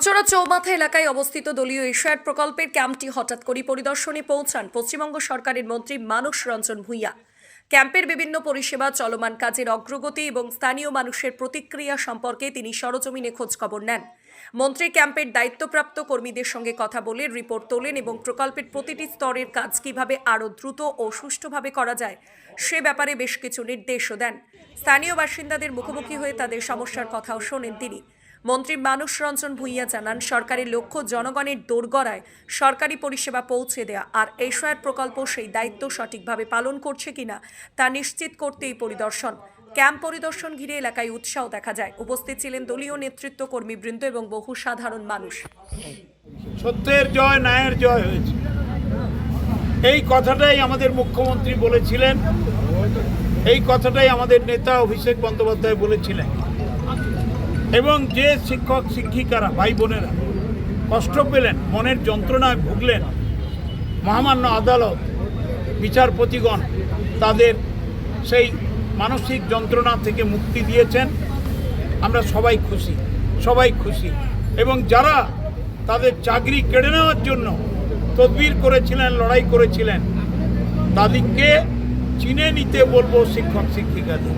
ফুলচোরা চৌমাথা এলাকায় অবস্থিত দলীয় এশিয়াড প্রকল্পের ক্যাম্পটি হঠাৎ করে পরিদর্শনে পৌঁছান পশ্চিমবঙ্গ সরকারের মন্ত্রী মানস রঞ্জন ভূঁইয়া। ক্যাম্পের বিভিন্ন পরিষেবা, চলমান কাজের অগ্রগতি এবং স্থানীয় মানুষের প্রতিক্রিয়া সম্পর্কে তিনি সরজমিনে খোঁজখবর নেন। মন্ত্রী ক্যাম্পের দায়িত্বপ্রাপ্ত কর্মীদের সঙ্গে কথা বলে রিপোর্ট তোলেন এবং প্রকল্পের প্রতিটি স্তরের কাজ কীভাবে আরও দ্রুত ও সুষ্ঠুভাবে করা যায় সে ব্যাপারে বেশ কিছু নির্দেশও দেন। স্থানীয় বাসিন্দাদের মুখোমুখি হয়ে তাদের সমস্যার কথাও শোনেন তিনি। মন্ত্রী মানুষ রঞ্জন ভূঁইয়া জানান, সরকারের লক্ষ্য জনগণের দোরগড়ায় সরকারি পরিষেবা পৌঁছে দেয়া। আর এশোয়ার প্রকল্প সেই দায়িত্ব সঠিকভাবে পালন করছে কিনা, তা নিশ্চিত করতে এই পরিদর্শন। ক্যাম্প পরিদর্শন ঘিরে এলাকায় উৎসাহ দেখা যায়। উপস্থিত ছিলেন দলীয় নেতৃত্ব কর্মীবৃন্দ এবং বহু সাধারণ মানুষ। সত্যের জয়, ন্যায়ের জয় হয়েছে। এই কথাটাই আমাদের মুখ্যমন্ত্রী বলেছিলেন। এই কথাটাই আমাদের নেতা অভিষেক বন্দ্যোপাধ্যায় বলেছিলেন। এবং যে শিক্ষক, শিক্ষিকারা, ভাই বোনেরা কষ্ট পেলেন, মনের যন্ত্রণায় ভুগলেন, মহামান্য আদালত, বিচারপতিগণ তাদের সেই মানসিক যন্ত্রণা থেকে মুক্তি দিয়েছেন। আমরা সবাই খুশি সবাই খুশি। এবং যারা তাদের চাকরি কেড়ে নেওয়ার জন্য তদবির করেছিলেন, লড়াই করেছিলেন, তাদেরকে চিনে নিতে বলব শিক্ষক, শিক্ষিকাদের।